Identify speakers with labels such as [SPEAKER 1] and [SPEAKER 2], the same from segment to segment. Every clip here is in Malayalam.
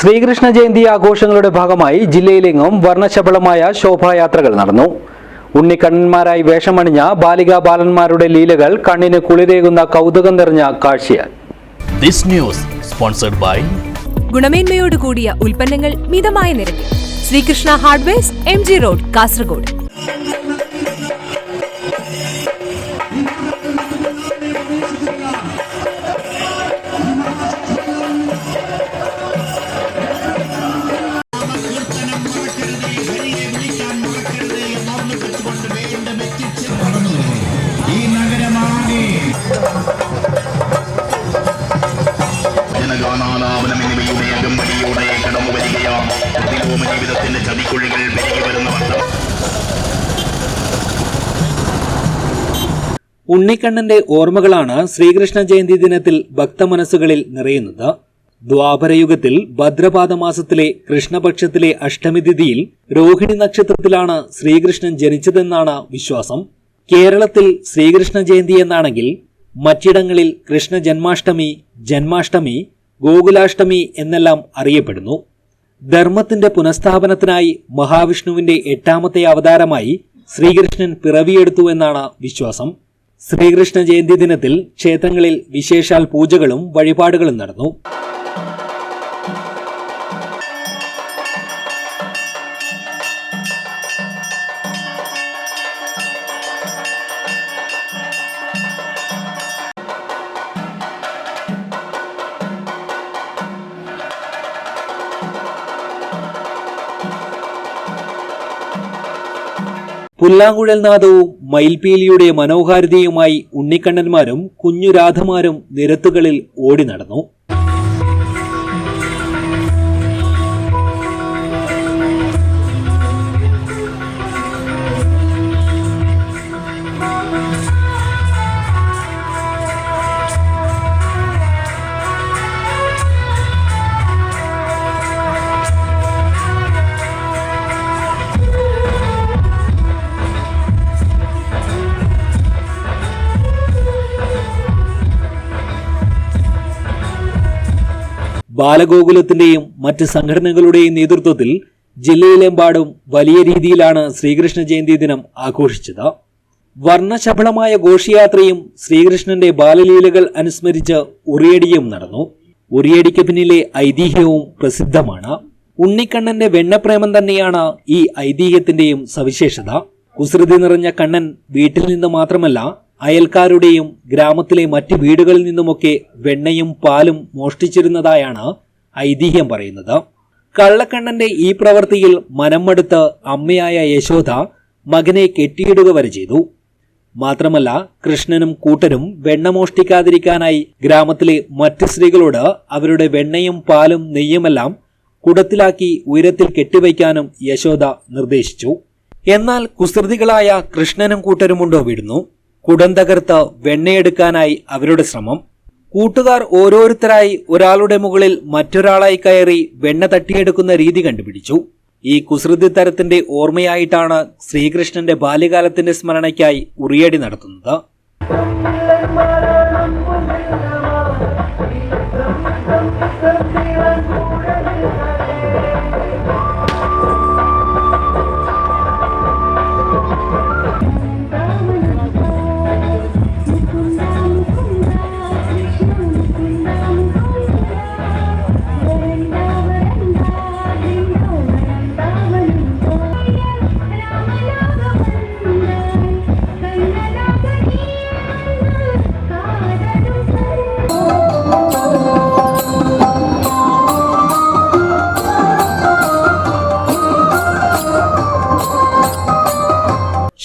[SPEAKER 1] ശ്രീകൃഷ്ണ ജയന്തി ആഘോഷങ്ങളുടെ ഭാഗമായി ജില്ലയിലെങ്ങും വർണശബളമായ ശോഭായാത്രകൾ നടന്നു. ഉണ്ണിക്കണ്ണന്മാരായി വേഷമണിഞ്ഞ ബാലികാ ബാലന്മാരുടെ ലീലകൾ കണ്ണിന് കുളിരേകുന്ന കൗതുകം നിറഞ്ഞ കാഴ്ചയായി
[SPEAKER 2] ദിസ് ന്യൂസ് സ്പോൺസർഡ് ബൈ
[SPEAKER 3] ഗുണമേന്മയോട് കൂടിയ ഉൽപ്പന്നങ്ങൾ മിതമായ നിരക്കിൽ. Shrikrishna hardware M G road Kasaragod.
[SPEAKER 4] ജനഗാനാലാപനം എന്നിവയുടെ അകമ്പടിയോടെ കടന്നു വരികയാണ് പ്രതിലോമ ജീവിതത്തിന്റെ ചതിക്കുഴികൾ പെരുകി വരുന്ന വട്ടം.
[SPEAKER 1] ഉണ്ണിക്കണ്ണന്റെ ഓർമ്മകളാണ് ശ്രീകൃഷ്ണ ജയന്തി ദിനത്തിൽ ഭക്തമനസ്സുകളിൽ നിറയുന്നത്. ദ്വാപരയുഗത്തിൽ ഭദ്രപാദ മാസത്തിലെ കൃഷ്ണപക്ഷത്തിലെ അഷ്ടമി തിഥിയിൽ രോഹിണി നക്ഷത്രത്തിലാണ് ശ്രീകൃഷ്ണൻ ജനിച്ചതെന്നാണ് വിശ്വാസം. കേരളത്തിൽ ശ്രീകൃഷ്ണ ജയന്തി എന്നാണെങ്കിൽ മറ്റിടങ്ങളിൽ കൃഷ്ണ ജന്മാഷ്ടമി ജന്മാഷ്ടമി ഗോകുലാഷ്ടമി എന്നെല്ലാം അറിയപ്പെടുന്നു. ധർമ്മത്തിന്റെ പുനഃസ്ഥാപനത്തിനായി മഹാവിഷ്ണുവിന്റെ എട്ടാമത്തെ അവതാരമായി ശ്രീകൃഷ്ണൻ പിറവിയെടുത്തു എന്നാണ് വിശ്വാസം. ശ്രീകൃഷ്ണ ജയന്തി ദിനത്തിൽ ക്ഷേത്രങ്ങളിൽ വിശേഷാൽ പൂജകളും വഴിപാടുകളും നടന്നു. പുല്ലാങ്കുഴൽ നാദവും മയിൽപീലിയുടെ മനോഹാരിതയുമായി ഉണ്ണിക്കണ്ണന്മാരും കുഞ്ഞുരാധമാരും നിരത്തുകളിൽ ഓടി നടന്നു. ബാലഗോകുലത്തിന്റെയും മറ്റ് സംഘടനകളുടെയും നേതൃത്വത്തിൽ ജില്ലയിലെമ്പാടും വലിയ രീതിയിലാണ് ശ്രീകൃഷ്ണ ജയന്തി ദിനം ആഘോഷിച്ചത്. വർണശബളമായ ഘോഷയാത്രയും ശ്രീകൃഷ്ണന്റെ ബാലലീലകൾ അനുസ്മരിച്ച് ഉറിയടിയും നടന്നു. ഉറിയടിക്ക് പിന്നിലെ ഐതിഹ്യവും പ്രസിദ്ധമാണ്. ഉണ്ണിക്കണ്ണന്റെ വെണ്ണപ്രേമം തന്നെയാണ് ഈ ഐതിഹ്യത്തിന്റെയും സവിശേഷത. കുസൃതി നിറഞ്ഞ കണ്ണൻ വീട്ടിൽ നിന്ന് മാത്രമല്ല അയൽക്കാരുടെയും ഗ്രാമത്തിലെ മറ്റ് വീടുകളിൽ നിന്നുമൊക്കെ വെണ്ണയും പാലും മോഷ്ടിച്ചിരുന്നതായാണ് ഐതിഹ്യം പറയുന്നത്. കള്ളക്കണ്ണന്റെ ഈ പ്രവൃത്തിയിൽ മനംമടുത്ത് അമ്മയായ യശോദ മകനെ കെട്ടിയിടുക വരെ ചെയ്തു. മാത്രമല്ല കൃഷ്ണനും കൂട്ടനും വെണ്ണ മോഷ്ടിക്കാതിരിക്കാനായി ഗ്രാമത്തിലെ മറ്റ് സ്ത്രീകളോട് അവരുടെ വെണ്ണയും പാലും നെയ്യുമെല്ലാം കുടത്തിലാക്കി ഉയരത്തിൽ കെട്ടിവയ്ക്കാനും യശോദ നിർദ്ദേശിച്ചു. എന്നാൽ കുസൃതികളായ കൃഷ്ണനും കൂട്ടരുമുണ്ടോ വിടുന്നു? കുടം തകർത്ത് വെണ്ണയെടുക്കാനായി അവരുടെ ശ്രമം. കൂട്ടുകാർ ഓരോരുത്തരായി ഒരാളുടെ മുകളിൽ മറ്റൊരാളായി കയറി വെണ്ണ തട്ടിയെടുക്കുന്ന രീതി കണ്ടുപിടിച്ചു. ഈ കുസൃതി തരത്തിന്റെ ഓർമ്മയായിട്ടാണ് ശ്രീകൃഷ്ണന്റെ ബാല്യകാലത്തിന്റെ സ്മരണയ്ക്കായി ഉറിയടി നടത്തുന്നത്.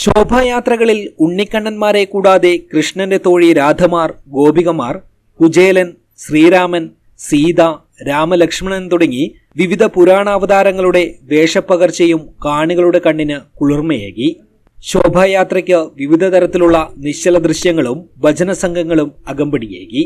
[SPEAKER 1] ശോഭായാത്രകളിൽ ഉണ്ണിക്കണ്ണന്മാരെ കൂടാതെ കൃഷ്ണന്റെ തോഴി രാധമാർ ഗോപികമാർ കുചേലൻ ശ്രീരാമൻ സീത രാമലക്ഷ്മണൻ തുടങ്ങി വിവിധ പുരാണാവതാരങ്ങളുടെ വേഷപ്പകർച്ചയും കാണികളുടെ കണ്ണിന് കുളിർമയേകി. ശോഭായാത്രയ്ക്ക് വിവിധ തരത്തിലുള്ള നിശ്ചല ദൃശ്യങ്ങളും ഭജന സംഘങ്ങളും അകമ്പടിയേകി.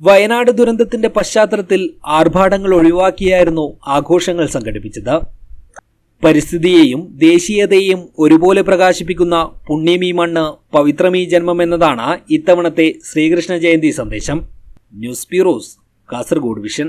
[SPEAKER 1] വയനാട് ദുരന്തത്തിന്റെ പശ്ചാത്തലത്തിൽ ആർഭാടങ്ങൾ ഒഴിവാക്കിയായിരുന്നു ആഘോഷങ്ങൾ സംഘടിപ്പിച്ചത്. പരിസ്ഥിതിയെയും ദേശീയതയെയും ഒരുപോലെ പ്രകാശിപ്പിക്കുന്ന പുണ്യമീ മണ്ണ് പവിത്രമീ ജന്മം എന്നതാണ് ഇത്തവണത്തെ ശ്രീകൃഷ്ണ ജയന്തി സന്ദേശം. News bureaus Kasaragod vision.